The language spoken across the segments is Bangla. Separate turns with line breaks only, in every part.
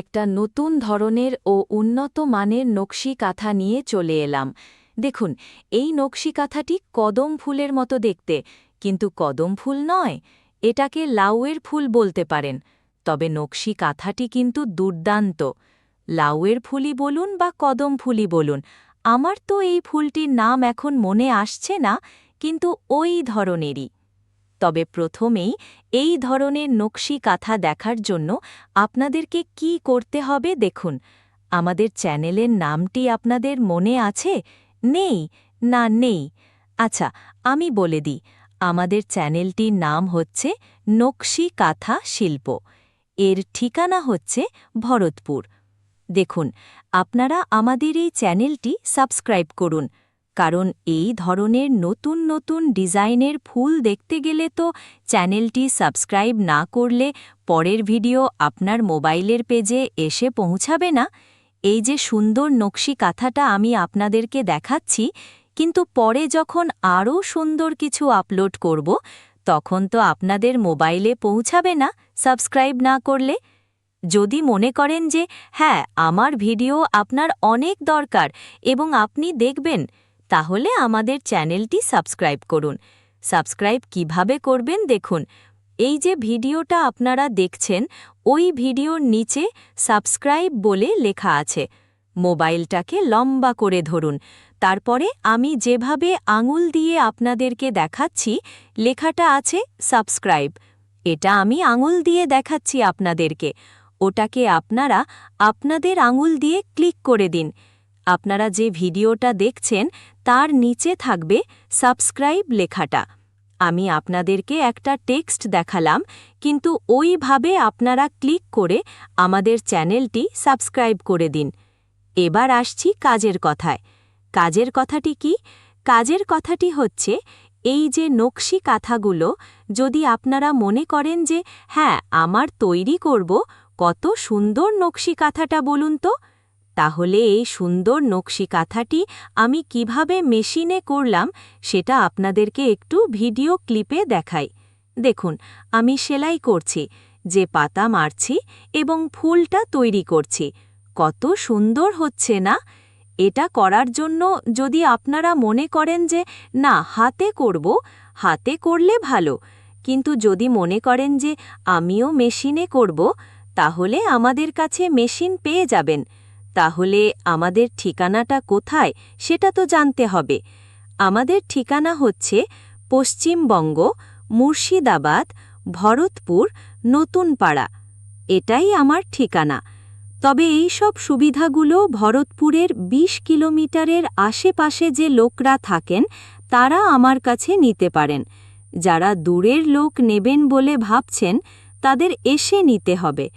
একটা নতুন ধরনের ও উন্নত মানের নকশি কাঁথা নিয়ে চলে এলাম। দেখুন, এই নকশি কাঁথাটি কদম ফুলের মতো দেখতে, কিন্তু কদম ফুল নয়, এটাকে লাউয়ের ফুল বলতে পারেন। তবে নকশি কাঁথাটি কিন্তু দুর্দান্ত। লাউয়ের ফুলই বলুন বা কদম ফুলই বলুন, আমার তো এই ফুলটির নাম এখন মনে আসছে না, কিন্তু ওই ধরনেরই। তবে প্রথমেই এই ধরনের নকশি কাঁথা দেখার জন্য আপনাদেরকে কি করতে হবে দেখুন। আমাদের চ্যানেলের নামটি আপনাদের মনে আছে? নেই? না, নেই। আচ্ছা আমি বলে দিই, আমাদের চ্যানেলটির নাম হচ্ছে নকশি কাঁথা শিল্প। এর ঠিকানা হচ্ছে ভরতপুর। দেখুন, আপনারা আমাদের এই চ্যানেলটি সাবস্ক্রাইব করুন। কারণ এই ধরনের নতুন নতুন ডিজাইনের ফুল দেখতে গেলে তো চ্যানেলটি সাবস্ক্রাইব না করলে পরের ভিডিও আপনার মোবাইলের পেজে এসে পৌঁছাবে না। এই যে সুন্দর নকশি কাঁথাটা আমি আপনাদেরকে দেখাচ্ছি, কিন্তু পরে যখন আরও সুন্দর কিছু আপলোড করব, তখন তো আপনাদের মোবাইলে পৌঁছাবে না সাবস্ক্রাইব না করলে। যদি মনে করেন যে হ্যাঁ আমার ভিডিও আপনার অনেক দরকার এবং আপনি দেখবেন তাহলে আমাদের চ্যানেলটি সাবস্ক্রাইব করুন। সাবস্ক্রাইব কীভাবে করবেন দেখুন। এই যে ভিডিওটা আপনারা দেখছেন, ওই ভিডিওর নিচে সাবস্ক্রাইব বলে লেখা আছে। মোবাইলটাকে লম্বা করে ধরুন। তারপরে আমি যেভাবে আঙুল দিয়ে আপনাদেরকে দেখাচ্ছি, লেখাটা আছে সাবস্ক্রাইব। এটা আমি আঙুল দিয়ে দেখাচ্ছি আপনাদেরকে। ওটাকে আপনারা আপনাদের আঙুল দিয়ে ক্লিক করে দিন। আপনারা যে ভিডিওটা দেখছেন, তার নিচে থাকবে সাবস্ক্রাইব লেখাটা। আমি আপনাদেরকে একটা টেক্সট দেখালাম, কিন্তু ওইভাবে আপনারা ক্লিক করে আমাদের চ্যানেলটি সাবস্ক্রাইব করে দিন। এবার আসছি কাজের কথায়। কাজের কথাটি কি? কাজের কথাটি হচ্ছে, এই যে নকশি কাঁথাগুলো, যদি আপনারা মনে করেন যে হ্যাঁ আমার তৈরি করব, কত সুন্দর নকশি কাঁথাটা বলুন তো। তাহলে এই সুন্দর নকশি কাঁথাটি আমি কীভাবে মেশিনে করলাম সেটা আপনাদেরকে একটু ভিডিও ক্লিপে দেখাই। দেখুন, আমি সেলাই করছি, যে পাতা মারছি এবং ফুলটা তৈরি করছি। কত সুন্দর হচ্ছে না? এটা করার জন্য যদি আপনারা মনে করেন যে, না, হাতে করব, হাতে করলে ভালো। কিন্তু যদি মনে করেন যে, আমিও মেশিনে করব, তাহলে আমাদের কাছে মেশিন পেয়ে যাবেন। তাহলে আমাদের ঠিকানাটা কোথায় সেটা তো জানতে হবে। আমাদের ঠিকানা হচ্ছে পশ্চিমবঙ্গ, মুর্শিদাবাদ, ভরতপুর, নতুনপাড়া। এটাই আমার ঠিকানা। তবে এই সব সুবিধাগুলো ভরতপুরের ২০ কিলোমিটারের আশেপাশে যে লোকরা থাকেন, তারা আমার কাছে নিতে পারেন। যারা দূরের লোক নেবেন বলে ভাবছেন, তাদের এসে নিতে হবে।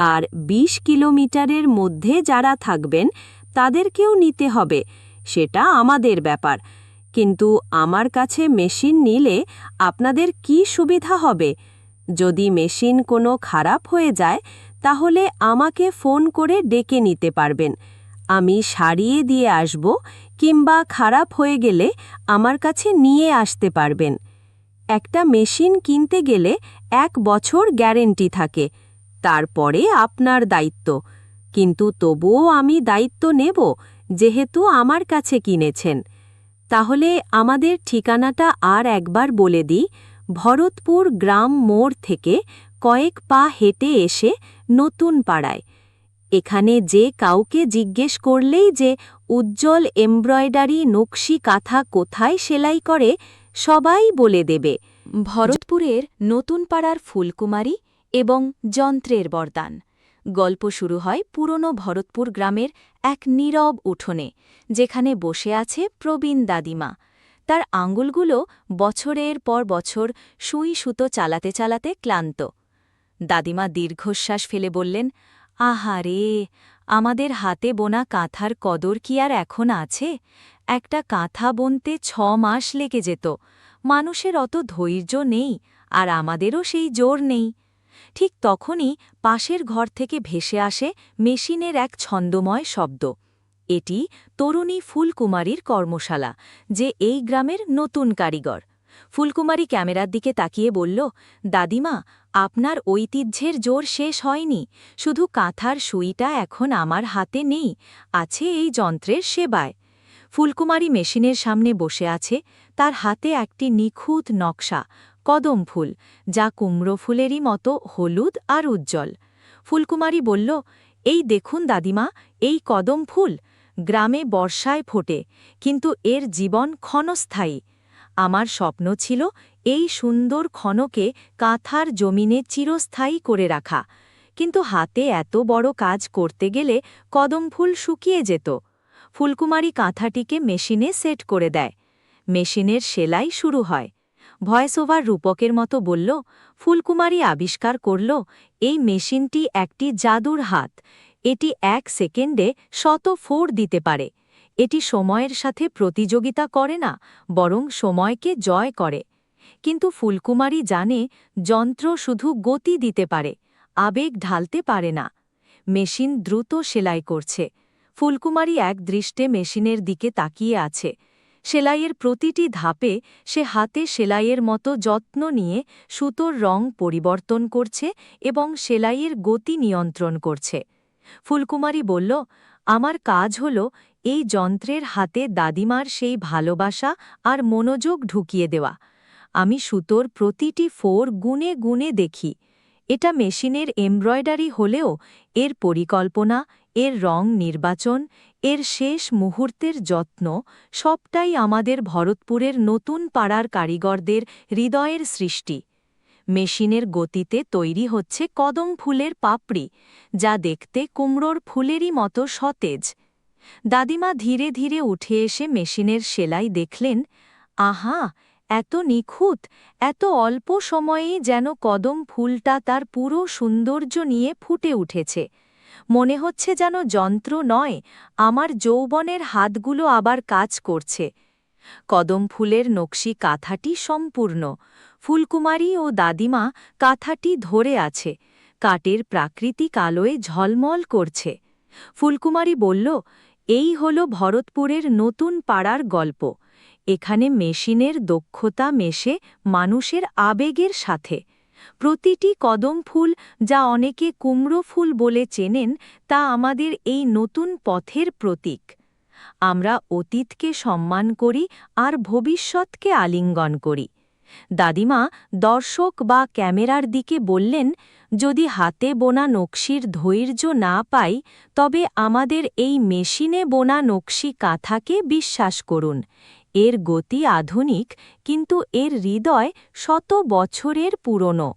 আর ২০ কিলোমিটারের মধ্যে যারা থাকবেন, তাদেরকেও নিতে হবে। সেটা আমাদের ব্যাপার। কিন্তু আমার কাছে মেশিন নিলে আপনাদের কি সুবিধা হবে? যদি মেশিন কোনো খারাপ হয়ে যায়, তাহলে আমাকে ফোন করে ডেকে নিতে পারবেন। আমি সারিয়ে দিয়ে আসব কিংবা খারাপ হয়ে গেলে আমার কাছে নিয়ে আসতে পারবেন। একটা মেশিন কিনতে গেলে এক বছর গ্যারেন্টি থাকে। তারপরে আপনার দায়িত্ব। কিন্তু তবুও আমি দায়িত্ব নেব, যেহেতু আমার কাছে কিনেছেন। তাহলে আমাদের ঠিকানাটা আর একবার বলে দিই। ভরতপুর গ্রাম মোড় থেকে কয়েক পা হেঁটে এসে নতুন পাড়ায়। এখানে যে কাউকে জিজ্ঞেস করলেই যে উজ্জ্বল এমব্রয়ডারি নকশি কাঁথা কোথায় সেলাই করে সবাই বলে দেবে। ভরতপুরের নতুন পাড়ার ফুলকুমারী এবং যন্ত্রের বরদান। গল্প শুরু হয় পুরনো ভরতপুর গ্রামের এক নীরব উঠোনে, যেখানে বসে আছে প্রবীণ দাদিমা। তার আঙ্গুলগুলো বছরের পর বছর সুই সুতো চালাতে চালাতে ক্লান্ত। দাদিমা দীর্ঘশ্বাস ফেলে বললেন আহারে আমাদের হাতে বোনা কাঁথার কদর কি আর এখন আছে? একটা কাঁথা বনতে ছ মাস লেগে যেত। মানুষের অত ধৈর্য নেই আর আমাদেরও সেই জোর নেই। ঠিক তখনই পাশের ঘর থেকে ভেসে আসে মেশিনের এক ছন্দময় শব্দ। এটি তরুণী ফুলকুমারীর কর্মশালা, যে এই গ্রামের নতুন কারিগর। ফুলকুমারী ক্যামেরার দিকে তাকিয়ে বলল, দাদিমা, আপনার ঐতিহ্যের জোর শেষ হয়নি। শুধু কাঁথার সুইটা এখন আমার হাতে নেই, আছে এই যন্ত্রের সেবায়। ফুলকুমারী মেশিনের সামনে বসে আছে, তার হাতে একটি নিখুঁত নকশা কদম ফুল, যা কুমড়ো ফুলেরই মতো হলুদ আর উজ্জ্বল। ফুলকুমারী বলল, এই দেখুন দাদিমা, এই কদম ফুল। গ্রামে বর্ষায় ফোটে, কিন্তু এর জীবন ক্ষণস্থায়ী। আমার স্বপ্ন ছিল এই সুন্দর ক্ষণকে কাঁথার জমিনে চিরস্থায়ী করে রাখা। কিন্তু হাতে এত বড় কাজ করতে গেলে কদম ফুল শুকিয়ে যেত। ফুলকুমারী কাঁথাটিকে মেশিনে সেট করে দেয়। মেশিনের সেলাই শুরু হয়। ভয়েস ওভার রূপকের মতো বলল, ফুলকুমারী আবিষ্কার করল এই মেশিনটি একটি জাদুর হাত। এটি এক সেকেন্ডে শত ফোর দিতে পারে। এটি সময়ের সাথে প্রতিযোগিতা করে না, বরং সময়কে জয় করে। কিন্তু ফুলকুমারী জানে যন্ত্র শুধু গতি দিতে পারে, আবেগ ঢালতে পারে না। মেশিন দ্রুত সেলাই করছে। ফুলকুমারী এক দৃষ্টে মেশিনের দিকে তাকিয়ে আছে। সেলাইয়ের প্রতিটি ধাপে সে হাতে সেলাইয়ের মতো যত্ন নিয়ে সুতোর রং পরিবর্তন করছে এবং সেলাইয়ের গতি নিয়ন্ত্রণ করছে। ফুলকুমারী বলল, আমার কাজ হল এই যন্ত্রের হাতে দাদিমার সেই ভালোবাসা আর মনোযোগ ঢুকিয়ে দেওয়া। আমি সুতোর প্রতিটি ফোর গুনে গুনে দেখি। এটা মেশিনের এমব্রয়ডারি হলেও এর পরিকল্পনা, এর রং নির্বাচন এর শেষ মুহূর্তের যত্ন সবটাই আমাদের ভরতপুরের নতুন পাড়ার কারিগরদের হৃদয়ের সৃষ্টি। মেশিনের গতিতে তৈরি হচ্ছে কদম ফুলের পাপড়ি, যা দেখতে কুমড়োর ফুলেরই মতো সতেজ। দাদিমা ধীরে ধীরে উঠে এসে মেশিনের সেলাই দেখলেন, আহা, এত নিখুঁত, এত অল্প সময়েই যেন কদম ফুলটা তার পুরো সৌন্দর্য নিয়ে ফুটে উঠেছে। মনে হচ্ছে যেন যন্ত্র নয়, আমার যৌবনের হাতগুলো আবার কাজ করছে। কদম ফুলের নকশি কাঁথাটি সম্পূর্ণ। ফুলকুমারী ও দাদিমা কাঁথাটি ধরে আছে কাটের প্রাকৃতিক আলোয় ঝলমল করছে। ফুলকুমারী বলল, এই হল ভরতপুরের নতুন পাড়ার গল্প। এখানে মেশিনের দক্ষতা মেশে মানুষের আবেগের সাথে। প্রতিটি কদম ফুল যা অনেকে কুমড়ো ফুল বলে চেনেন তা আমাদের এই নতুন পথের প্রতীক। আমরা অতীতকে সম্মান করি আর ভবিষ্যৎকে আলিঙ্গন করি। দাদিমা দর্শক বা ক্যামেরার দিকে বললেন, যদি হাতে বোনা নকশির ধৈর্য না পাই, তবে আমাদের এই মেশিনে বোনা নকশি কাঁথাকে বিশ্বাস করুন। এর গতি আধুনিক, কিন্তু এর হৃদয় শত বছরের পুরনো।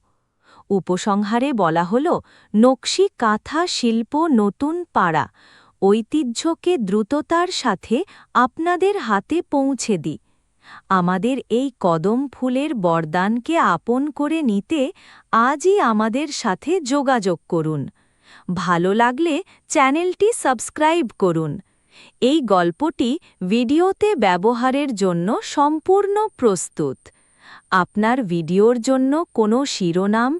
উপসংহারে বলা হল, নকশি কাঁথা শিল্প নতুন পাড়া, ঐতিহ্যকে দ্রুততার সাথে আপনাদের হাতে পৌঁছে দিই আমাদের এই কদম ফুলের বরদানকে আপন করে নিতে আজই আমাদের সাথে যোগাযোগ করুন। ভালো লাগলে চ্যানেলটি সাবস্ক্রাইব করুন। এই গল্পটি ভিডিওতে ব্যবহারের জন্য সম্পূর্ণ প্রস্তুত। আপনার ভিডিওর জন্য কোনো শিরোনাম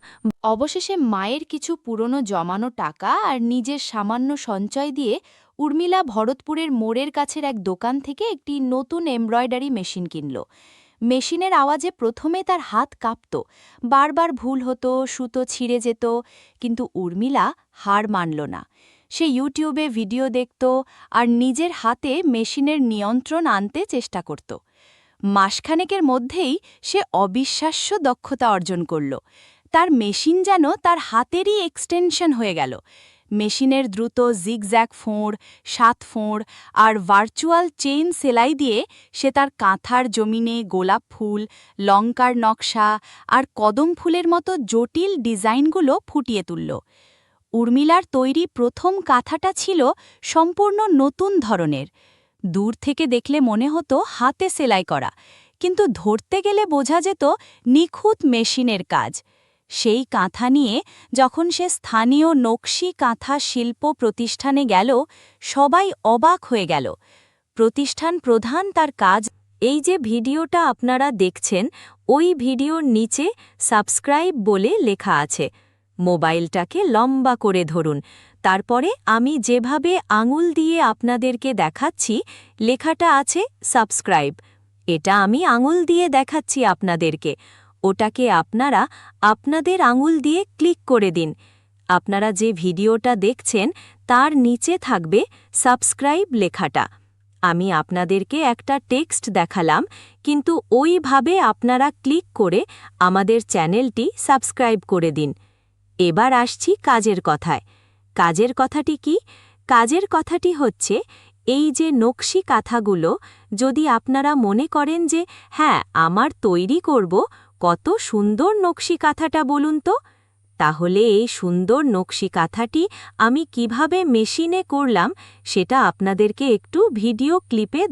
অবশেষে মায়ের কিছু পুরনো জমানো টাকা আর নিজের সামান্য সঞ্চয় দিয়ে উর্মিলা ভরতপুরের মোড়ের কাছের এক দোকান থেকে একটি নতুন এমব্রয়ডারি মেশিন কিনল। মেশিনের আওয়াজে প্রথমে তার হাত কাঁপত, বারবার ভুল হতো, সুতো ছিঁড়ে যেত, কিন্তু উর্মিলা হার মানল না। সে ইউটিউবে ভিডিও দেখত আর নিজের হাতে মেশিনের নিয়ন্ত্রণ আনতে চেষ্টা করত। মাসখানেকের মধ্যেই সে অবিশ্বাস্য দক্ষতা অর্জন করল। তার মেশিন যেন তার হাতেরই এক্সটেনশন হয়ে গেল। মেশিনের দ্রুত জিগজ্যাগ ফোঁড়, সাত ফোঁড় আর ভার্চুয়াল চেইন সেলাই দিয়ে সে তার কাঁথার জমিনে গোলাপ ফুল, লঙ্কার নকশা আর কদম ফুলের মতো জটিল ডিজাইনগুলো ফুটিয়ে তুলল। উর্মিলার তৈরি প্রথম কাঁথাটা ছিল সম্পূর্ণ নতুন ধরনের। দূর থেকে দেখলে মনে হতো হাতে সেলাই করা, কিন্তু ধরতে গেলে বোঝা যেত নিখুঁত মেশিনের কাজ। সেই কাঁথা নিয়ে যখন সে স্থানীয় নকশি কাঁথা শিল্প প্রতিষ্ঠানে গেল, সবাই অবাক হয়ে গেল। প্রতিষ্ঠান প্রধান তার কাজ,
এই যে ভিডিওটা আপনারা দেখছেন, ওই ভিডিওর নিচে সাবস্ক্রাইব বলে লেখা আছে। মোবাইলটাকে লম্বা করে ধরুন। তারপরে আমি যেভাবে আঙুল দিয়ে আপনাদেরকে দেখাচ্ছি, লেখাটা আছে সাবস্ক্রাইব। এটা আমি আঙুল দিয়ে দেখাচ্ছি আপনাদেরকে। ওটাকে আপনারা আপনাদের আঙুল দিয়ে ক্লিক করে দিন। আপনারা যে ভিডিওটা দেখছেন, তার নিচে থাকবে সাবস্ক্রাইব লেখাটা। আমি আপনাদেরকে একটা টেক্সট দেখালাম, কিন্তু ওইভাবে আপনারা ক্লিক করে আমাদের চ্যানেলটি সাবস্ক্রাইব করে দিন। এবার আসছি কাজের কথায়। কাজের কথাটি কি? কাজের কথাটি হচ্ছে, এই যে নকশি কাঁথাগুলো, যদি আপনারা মনে করেন যে হ্যাঁ আমার তৈরি করব, কত সুন্দর নকশি কাঁথাটা বলুন তো? তাহলে এই সুন্দর নকশি কাঁথাটি আমি কীভাবে মেশিনে করলাম, সেটা আপনাদেরকে একটু ভিডিও ক্লিপে